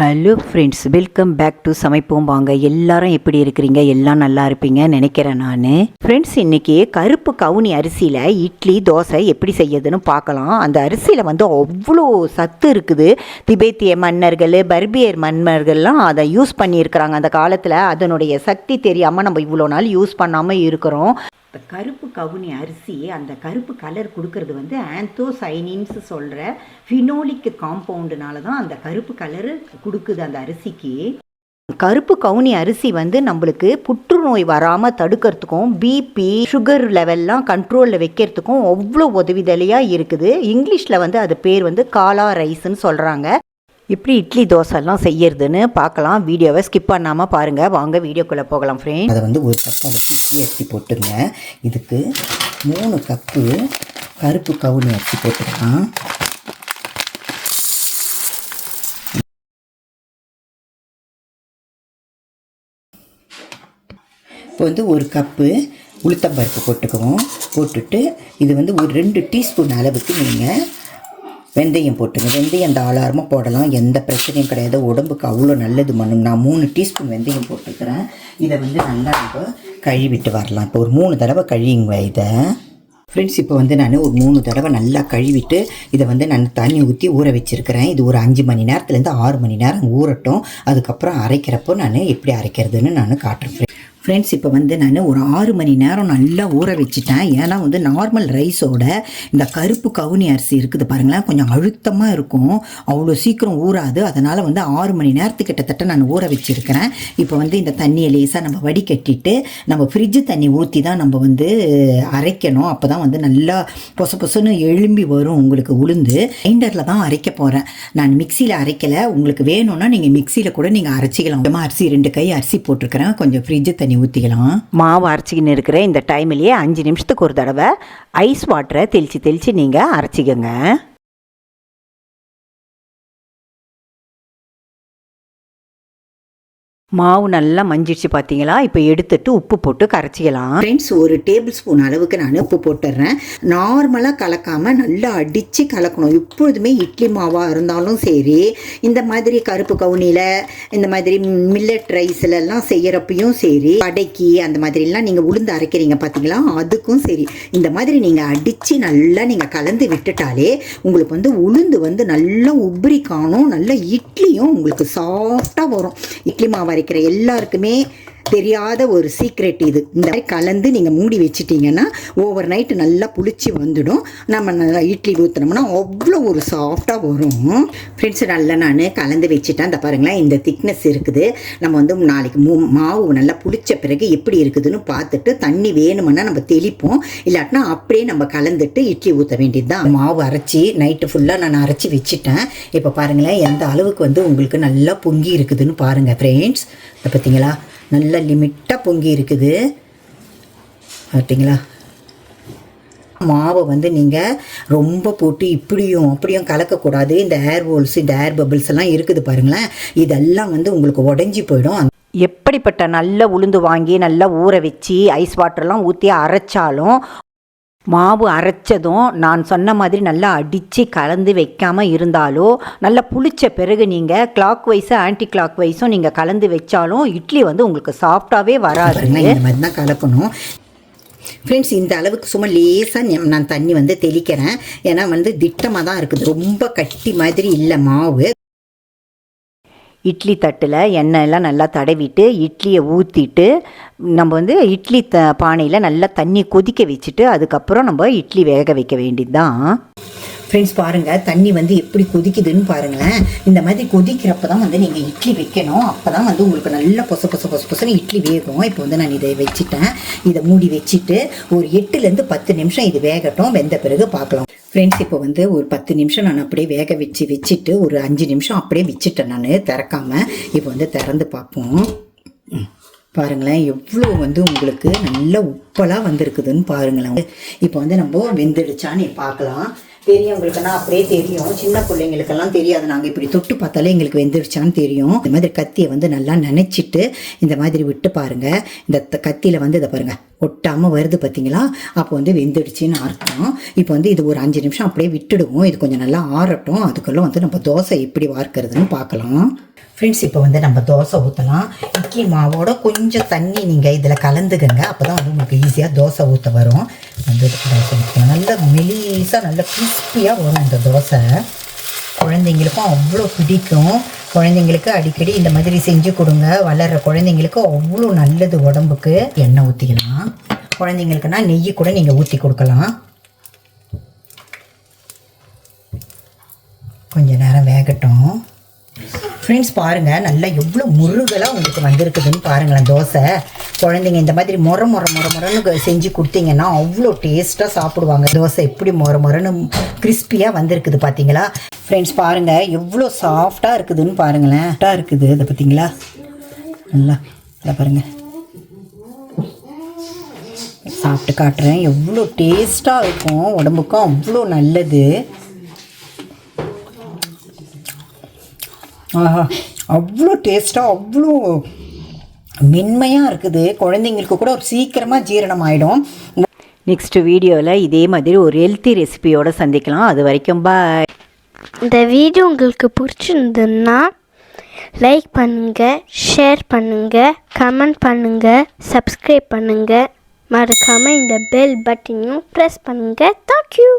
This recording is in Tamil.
Hello friends welcome back to சமைப்போம் வாங்க. எல்லாரும் எப்படி இருக்கிறீங்க? எல்லாம் நல்லா இருப்பீங்க நினைக்கிறேன் நான். ஃப்ரெண்ட்ஸ் இன்றைக்கி கருப்பு கவுனி அரிசியில் இட்லி தோசை எப்படி செய்யுதுன்னு பார்க்கலாம். அந்த அரிசியில் வந்து அவ்வளோ சத்து இருக்குது. திபேத்திய மன்னர்கள் பர்பியர் மன்னர்கள்லாம் அதை யூஸ் பண்ணியிருக்கிறாங்க. அந்த காலத்தில் அதனுடைய சக்தி தெரியாமல் நம்ம இவ்வளோ நாள் யூஸ் பண்ணாமல் இருக்கிறோம். இந்த கருப்பு கவுனி அரிசி அந்த கருப்பு கலர் கொடுக்கறது வந்து ஆந்தோசைனின்ஸ் சொல்கிற ஃபினோலிக் காம்பவுண்டுனால தான் அந்த கருப்பு கலரு கொடுக்குது அந்த அரிசிக்கு. கருப்பு கவுனி அரிசி வந்து நம்மளுக்கு புற்றுநோய் வராமல் தடுக்கிறதுக்கும் பிபி சுகர் லெவல்லாம் கண்ட்ரோலில் வைக்கிறதுக்கும் அவ்வளோ உதவிதலையாக இருக்குது. இங்கிலீஷில் வந்து அது பேர் வந்து காலா ரைஸ்ன்னு சொல்கிறாங்க எப்படி இட்லி தோசைலாம் செய்யறதுன்னு பார்க்கலாம். வீடியோவை ஸ்கிப் பண்ணாமல் பாருங்கள் வாங்க வீடியோக்குள்ளே போகலாம் ஃப்ரெண்ட் அதை வந்து ஒரு பக்கம் வச்சு இட்லி அரிசி போட்டுருங்க. இதுக்கு மூணு கப்பு கருப்பு கவுனி அரிசி போட்டுக்கலாம். இப்போ வந்து ஒரு கப்பு உளுத்தம்பருப்பு போட்டுக்குவோம். போட்டுட்டு இது வந்து ஒரு ரெண்டு டீஸ்பூன் அளவுக்கு நீங்கள் வெந்தயம் போட்டுங்க. வெந்தயம் தாராளமாக போடலாம். எந்த பிரச்சனையும் கிடையாது. உடம்புக்கு அவ்வளோ நல்லது மண்ணும் நான் மூணு டீஸ்பூன் வெந்தயம் போட்டுக்கிறேன். இதை வந்து நல்லா நம்ம கழுவிட்டு வரலாம். இப்போ ஒரு மூணு தடவை கழுவிங்க இதை. ஃப்ரெண்ட்ஸ் இப்போ வந்து நான் ஒரு மூணு தடவை நல்லா கழுவிட்டு இதை வந்து நான் தண்ணி ஊற்றி ஊற வச்சுருக்கிறேன். இது ஒரு அஞ்சு மணி நேரத்துலேருந்து ஆறு மணி நேரம் ஊறட்டும். அதுக்கப்புறம் அரைக்கிறப்போ நான் எப்படி அரைக்கிறதுன்னு நான் காட்டுறேன். ஃப்ரெண்ட்ஸ் இப்போ வந்து நான் ஒரு ஆறு மணி நேரம் நல்லா ஊற வச்சுட்டேன். ஏன்னா வந்து நார்மல் ரைஸோட இந்த கருப்பு கவுனி அரிசி இருக்குது பாருங்களேன். கொஞ்சம் அழுத்தமாக இருக்கும். அவ்வளோ சீக்கிரம் ஊறாது. அதனால் வந்து ஆறு மணி நேரத்துக்கு கிட்டத்தட்ட நான் ஊற வச்சுருக்கிறேன். இப்போ வந்து இந்த தண்ணியை லேசாக நம்ம வடிகட்டிட்டு நம்ம ஃப்ரிட்ஜு தண்ணி ஊற்றி தான் நம்ம வந்து அரைக்கணும். அப்போ தான் வந்து நல்லா பொச பொசன்னு எழும்பி வரும் உங்களுக்கு உளுந்து. கிரைண்டரில் தான் அரைக்க போகிறேன் நான் மிக்சியில் அரைக்கலை. உங்களுக்கு வேணும்னா நீங்கள் மிக்சியில் கூட நீங்கள் அரைச்சிக்கலாம். அரிசி ரெண்டு கை அரிசி போட்டிருக்கிறேன். கொஞ்சம் ஃப்ரிட்ஜு தண்ணி ஊற்றிக்கலாம் மாவு அரைச்சிக்கின்னு இருக்கிற இந்த டைம்லேயே அஞ்சு நிமிஷத்துக்கு ஒரு தடவை ஐஸ் வாட்டரை தெளித்து தெளித்து நீங்கள் அரைச்சிக்கோங்க. மாவு நல்லா மஞ்சிடுச்சு பார்த்தீங்களா இப்போ எடுத்துட்டு உப்பு போட்டு கரைச்சிக்கலாம். ஃப்ரெண்ட்ஸ் ஒரு டேபிள் ஸ்பூன் அளவுக்கு நான் உப்பு போட்டுடுறேன் நார்மலாக கலக்காமல் நல்லா அடித்து கலக்கணும். எப்பொழுதுமே இட்லி மாவாக இருந்தாலும் சரி இந்த மாதிரி கருப்பு கவுனியில் இந்த மாதிரி மில்லட் ரைஸ்லலாம் செய்கிறப்பையும் சரி கடைக்கு அந்த மாதிரிலாம் நீங்கள் உளுந்து அரைக்கிறீங்க பார்த்தீங்களா அதுக்கும் சரி. இந்த மாதிரி நீங்கள் அடித்து நல்லா நீங்கள் கலந்து விட்டுட்டாலே உங்களுக்கு வந்து உளுந்து வந்து நல்லா உப்ரி காணும் நல்லா இட்லியும் உங்களுக்கு சாஃப்டாக வரும். இட்லி மாவு அரைக்கிற எல்லாருக்குமே தெரியாத ஒரு சீக்ரெட் இது. இந்த மாதிரி கலந்து நீங்கள் மூடி வச்சிட்டிங்கன்னா ஓவர் நைட்டு நல்லா புளிச்சு வந்துடும். நம்ம நல்லா இட்லி ஊற்றினோம்னா அவ்வளோ ஒரு சாஃப்டாக வரும். ஃப்ரெண்ட்ஸ் நல்லா நான் கலந்து வச்சுட்டேன். அந்த பாருங்களேன் இந்த திக்னஸ் இருக்குது. நம்ம வந்து நாளைக்கு மூ மாவு நல்லா புளிச்ச பிறகு எப்படி இருக்குதுன்னு பார்த்துட்டு தண்ணி வேணுமென்னா நம்ம தெளிப்போம். இல்லாட்டினா அப்படியே நம்ம கலந்துட்டு இட்லி ஊற்ற வேண்டியது தான் மாவு அரைச்சி நைட்டு ஃபுல்லாக நான் அரைச்சி வச்சுட்டேன். இப்போ பாருங்களேன் எந்த அளவுக்கு வந்து உங்களுக்கு நல்லா பொங்கி இருக்குதுன்னு பாருங்கள் ஃப்ரெண்ட்ஸ் பார்த்தீங்களா நல்ல லிமிட்டாக பொங்கி இருக்குது. பார்த்தீங்களா மாவை வந்து நீங்கள் ரொம்ப போட்டு இப்படியும் அப்படியும் கலக்கக்கூடாது. இந்த ஏர் ஹோல்ஸ் இந்த ஏர் பபிள்ஸ் எல்லாம் இருக்குது பாருங்களேன். இதெல்லாம் வந்து உங்களுக்கு உடஞ்சி போயிடும். எப்படிப்பட்ட நல்ல உளுந்து வாங்கி நல்லா ஊற வச்சு ஐஸ் வாட்டர்லாம் ஊற்றி அரைச்சாலும் மாவு அரைச்சதும் நான் சொன்ன மாதிரி நல்லா அடித்து கலந்து வைக்காமல் இருந்தாலோ நல்லா புளிச்ச பிறகு நீங்கள் கிளாக் வைஸும் ஆன்டி கிளாக் வைஸும் நீங்கள் கலந்து வச்சாலும் இட்லி வந்து உங்களுக்கு சாஃப்டாகவே வராது. இந்த மாதிரி தான் கலக்கணும். ஃப்ரெண்ட்ஸ் இந்த அளவுக்கு சும்மா லேசாக நான் தண்ணி வந்து தெளிக்கிறேன். ஏன்னா வந்து திட்டமாக தான் இருக்குது. ரொம்ப கட்டி மாதிரி இல்லை மாவு. இட்லி தட்டில் எண்ணெய் எல்லாம் நல்லா தடவிட்டு இட்லியை ஊற்றிட்டு நம்ம வந்து இட்லி த பானையில் நல்லா தண்ணி கொதிக்க வச்சுட்டு அதுக்கப்புறம் நம்ம இட்லி வேக வைக்க வேண்டியது தான் ஃப்ரெண்ட்ஸ் பாருங்கள் தண்ணி வந்து எப்படி கொதிக்குதுன்னு பாருங்களேன். இந்த மாதிரி கொதிக்கிறப்ப தான் வந்து நீங்கள் இட்லி வைக்கணும். அப்போ தான் வந்து உங்களுக்கு நல்லா பொச பொச பொச பொசன்னு இட்லி வேகும். இப்போ வந்து நான் இதை வச்சுட்டேன். இதை மூடி வச்சுட்டு ஒரு எட்டுலேருந்து பத்து நிமிஷம் இது வேகட்டும். வெந்த பிறகு பார்க்கலாம். ஃப்ரெண்ட்ஸ் இப்போ வந்து ஒரு பத்து நிமிஷம் நான் அப்படியே வேக வச்சு வச்சுட்டு ஒரு அஞ்சு நிமிஷம் அப்படியே வச்சுட்டேன் நான். திறக்காமல் இப்போ வந்து திறந்து பார்ப்போம். பாருங்களேன் எவ்வளோ வந்து உங்களுக்கு நல்ல உப்பலாக வந்திருக்குதுன்னு பாருங்களேன். இப்போ வந்து நம்ம வெந்துடுச்சான்னு பார்க்கலாம். பெரியவங்களுக்குன்னா அப்படியே தெரியும். சின்ன பிள்ளைங்களுக்கெல்லாம் தெரியாது. நாங்கள் இப்படி தொட்டு பார்த்தாலே எங்களுக்கு வெந்துடுச்சான்னு தெரியும். இந்த மாதிரி கத்தியை வந்து நல்லா நினச்சிட்டு இந்த மாதிரி விட்டு பாருங்கள் இந்த த- வந்து இதை பாருங்கள் ஒட்டாமல் வருது பார்த்தீங்களா? அப்போ வந்து வெந்துடுச்சின்னு அர்த்தம். இப்போ வந்து இது ஒரு அஞ்சு நிமிஷம் அப்படியே விட்டுடுவோம். இது கொஞ்சம் நல்லா ஆறட்டும். அதுக்குள்ளே வந்து நம்ம தோசை எப்படி வார்க்கிறதுன்னு பார்க்கலாம். ஃப்ரெண்ட்ஸ் இப்போ வந்து நம்ம தோசை ஊற்றலாம் இட்லி மாவோட கொஞ்சம் தண்ணி நீங்கள் இதில் கலந்துக்கங்க. அப்போ தான் வந்து உங்களுக்கு ஈஸியாக தோசை ஊற்ற வரும். வந்து தோசை நல்ல மெலிசாக நல்ல கிறிஸ்பியாக வரும் இந்த தோசை. குழந்தைங்களுக்கும் அவ்வளோ பிடிக்கும். குழந்தைங்களுக்கு அடிக்கடி இந்த மாதிரி செஞ்சு கொடுங்க. வளர்கிற குழந்தைங்களுக்கு அவ்வளோ நல்லது உடம்புக்கு. எண்ணெய் ஊற்றிக்கலாம் குழந்தைங்களுக்குன்னா நெய் கூட நீங்கள் ஊற்றி கொடுக்கலாம். கொஞ்சம் நேரம் வேகட்டும். ஃப்ரெண்ட்ஸ் பாருங்கள் நல்லா எவ்வளோ முருகலாக உங்களுக்கு வந்திருக்குதுன்னு பாருங்களேன் தோசை. குழந்தைங்க இந்த மாதிரி முற முற முற முறன்னு செஞ்சு கொடுத்தீங்கன்னா அவ்வளோ டேஸ்ட்டாக சாப்பிடுவாங்க. தோசை எப்படி முற முறன்னு கிறிஸ்பியாக வந்திருக்குது பார்த்தீங்களா ஃப்ரெண்ட்ஸ் பாருங்கள் எவ்வளோ சாஃப்டாக இருக்குதுன்னு பாருங்களேன். சாஃப்டாக இருக்குது அதை பார்த்தீங்களா நல்லா இதை பாருங்கள் சாப்பிட்டு காட்டுறேன். எவ்வளோ டேஸ்ட்டாக இருக்கும் உடம்புக்கும் அவ்வளோ நல்லது. ஆஹா. அவ்வளோ டேஸ்ட்டாக அவ்வளோ மென்மையாக இருக்குது. குழந்தைங்களுக்கு கூட ஒரு சீக்கிரமாக ஜீரணம் ஆகிடும் நெக்ஸ்ட் வீடியோவில் இதே மாதிரி ஒரு ஹெல்த்தி ரெசிபியோட சந்திக்கலாம். அது வரைக்கும் பாய் இந்த வீடியோ உங்களுக்கு பிடிச்சிருந்ததுன்னா லைக் பண்ணுங்கள் ஷேர் பண்ணுங்கள் கமெண்ட் பண்ணுங்கள் சப்ஸ்கிரைப் பண்ணுங்கள் மறக்காமல் இந்த பெல் பட்டனையும் ப்ரெஸ் பண்ணுங்கள் தேங்க்யூ